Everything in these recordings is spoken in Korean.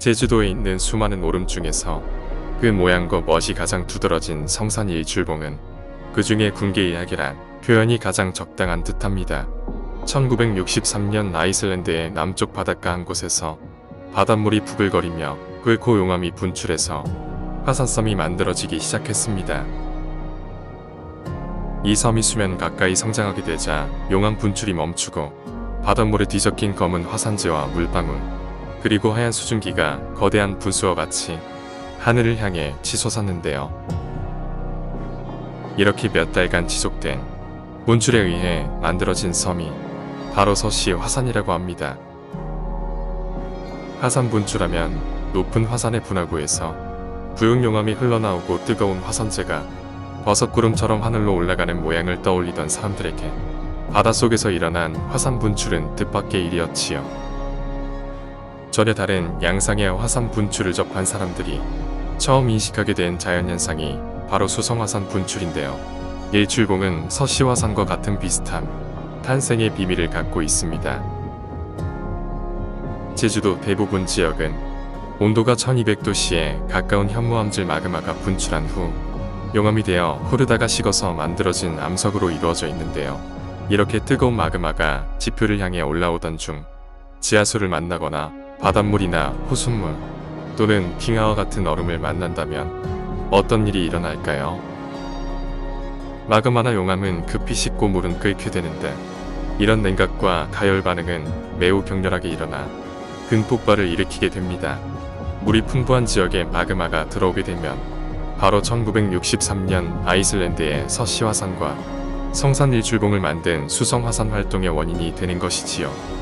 제주도에 있는 수많은 오름 중에서 그 모양과 멋이 가장 두드러진 성산 일출봉은 그 중에 군계 이야기란 표현이 가장 적당한 듯합니다. 1963년 아이슬란드의 남쪽 바닷가 한 곳에서 바닷물이 부글거리며 끓고 용암이 분출해서 화산섬이 만들어지기 시작했습니다. 이 섬이 수면 가까이 성장하게 되자 용암 분출이 멈추고 바닷물에 뒤섞인 검은 화산재와 물방울 그리고 하얀 수증기가 거대한 분수와 같이 하늘을 향해 치솟았는데요. 이렇게 몇 달간 지속된 분출에 의해 만들어진 섬이 바로 서시 화산이라고 합니다. 화산 분출하면 높은 화산의 분화구에서 부용 용암이 흘러나오고 뜨거운 화산재가 버섯구름처럼 하늘로 올라가는 모양을 떠올리던 사람들에게 바닷속에서 일어난 화산 분출은 뜻밖의 일이었지요. 전혀 다른 양상의 화산 분출을 접한 사람들이 처음 인식하게 된 자연현상이 바로 수성화산 분출인데요. 일출봉은 서시화산과 같은 비슷한 탄생의 비밀을 갖고 있습니다. 제주도 대부분 지역은 온도가 1200도씨에 가까운 현무암질 마그마가 분출한 후 용암이 되어 흐르다가 식어서 만들어진 암석으로 이루어져 있는데요. 이렇게 뜨거운 마그마가 지표를 향해 올라오던 중 지하수를 만나거나 바닷물이나 호숫물 또는 빙하와 같은 얼음을 만난다면 어떤 일이 일어날까요? 마그마나 용암은 급히 식고 물은 끓게 되는데 이런 냉각과 가열 반응은 매우 격렬하게 일어나 근폭발을 일으키게 됩니다. 물이 풍부한 지역에 마그마가 들어오게 되면 바로 1963년 아이슬란드의 서시화산과 성산 일출봉을 만든 수성화산 활동의 원인이 되는 것이지요.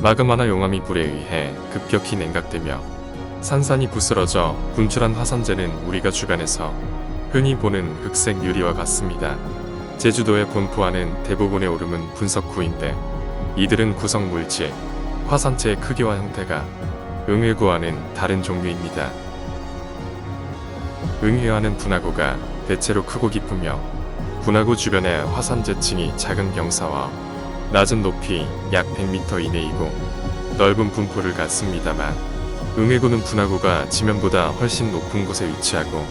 마그마나 용암이 불에 의해 급격히 냉각되며 산산이 부스러져 분출한 화산재는 우리가 주변에서 흔히 보는 흑색 유리와 같습니다. 제주도에 본포하는 대부분의 오름은 분석 구인데 이들은 구성 물질, 화산재의 크기와 형태가 응회구와는 다른 종류입니다. 응회와는 분화구가 대체로 크고 깊으며 분화구 주변의 화산재층이 작은 경사와 낮은 높이 약 100m 이내이고 넓은 분포를 갖습니다만 응회구는 분화구가 지면보다 훨씬 높은 곳에 위치하고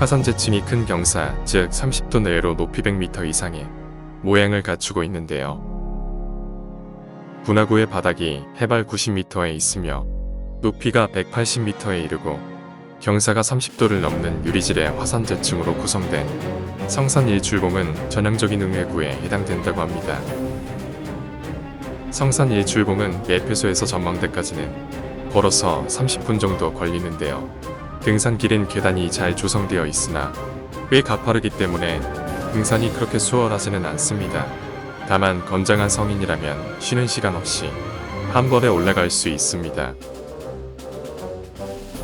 화산재층이 큰 경사 즉 30도 내외로 높이 100m 이상의 모양을 갖추고 있는데요. 분화구의 바닥이 해발 90m에 있으며 높이가 180m에 이르고 경사가 30도를 넘는 유리질의 화산재층으로 구성된 성산 일출봉은 전형적인 응해구에 해당된다고 합니다. 성산 일출봉은 예표소에서 전망대까지는 걸어서 30분 정도 걸리는데요. 등산길은 계단이 잘 조성되어 있으나 꽤 가파르기 때문에 등산이 그렇게 수월하지는 않습니다. 다만 건장한 성인이라면 쉬는 시간 없이 한 번에 올라갈 수 있습니다.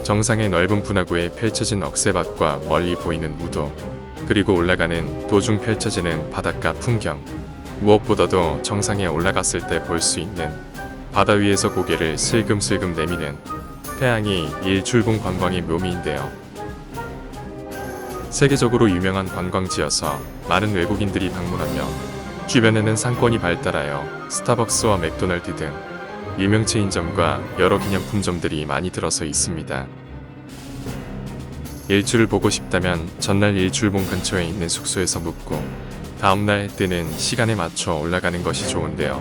정상의 넓은 분화구에 펼쳐진 억새밭과 멀리 보이는 우도, 그리고 올라가는 도중 펼쳐지는 바닷가 풍경, 무엇보다도 정상에 올라갔을 때 볼 수 있는 바다 위에서 고개를 슬금슬금 내미는 태양이 일출봉 관광의 묘미인데요. 세계적으로 유명한 관광지여서 많은 외국인들이 방문하며 주변에는 상권이 발달하여 스타벅스와 맥도날드 등 유명 체인점과 여러 기념품점들이 많이 들어서 있습니다. 일출을 보고 싶다면 전날 일출봉 근처에 있는 숙소에서 묵고 다음날 뜨는 시간에 맞춰 올라가는 것이 좋은데요.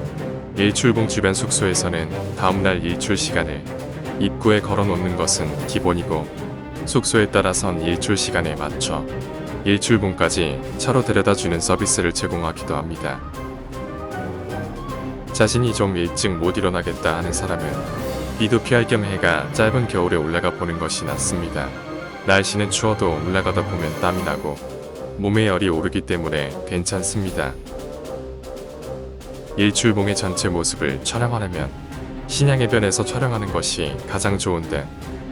일출봉 주변 숙소에서는 다음날 일출 시간을 입구에 걸어 놓는 것은 기본이고 숙소에 따라선 일출 시간에 맞춰 일출봉까지 차로 데려다 주는 서비스를 제공하기도 합니다. 자신이 좀 일찍 못 일어나겠다 하는 사람은 비도 피할 겸 해가 짧은 겨울에 올라가 보는 것이 낫습니다. 날씨는 추워도 올라가다 보면 땀이 나고 몸에 열이 오르기 때문에 괜찮습니다. 일출봉의 전체 모습을 촬영하려면 신양해변에서 촬영하는 것이 가장 좋은데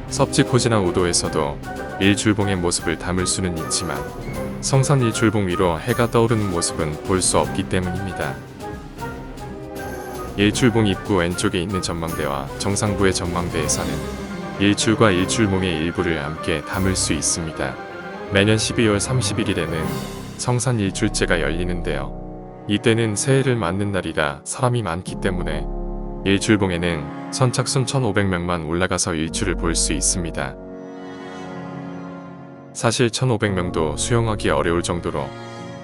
섭지코지나 우도에서도 일출봉의 모습을 담을 수는 있지만 성산 일출봉 위로 해가 떠오르는 모습은 볼 수 없기 때문입니다. 일출봉 입구 왼쪽에 있는 전망대와 정상부의 전망대에서는 일출과 일출봉의 일부를 함께 담을 수 있습니다. 매년 12월 31일에는 성산 일출제가 열리는데요. 이때는 새해를 맞는 날이라 사람이 많기 때문에 일출봉에는 선착순 1,500명만 올라가서 일출을 볼 수 있습니다. 사실 1,500명도 수용하기 어려울 정도로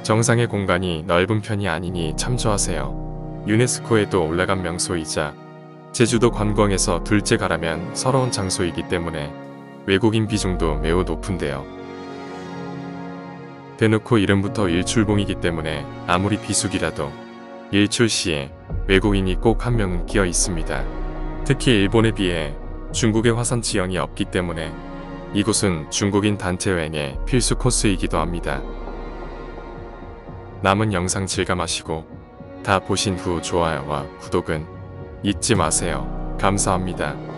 정상의 공간이 넓은 편이 아니니 참조하세요. 유네스코에도 올라간 명소이자 제주도 관광에서 둘째 가라면 서러운 장소이기 때문에 외국인 비중도 매우 높은데요. 대놓고 이름부터 일출봉이기 때문에 아무리 비수기라도 일출 시에 외국인이 꼭 한 명은 끼어 있습니다. 특히 일본에 비해 중국의 화산 지형이 없기 때문에 이곳은 중국인 단체 여행의 필수 코스이기도 합니다. 남은 영상 즐감하시고 다 보신 후 좋아요와 구독은 잊지 마세요. 감사합니다.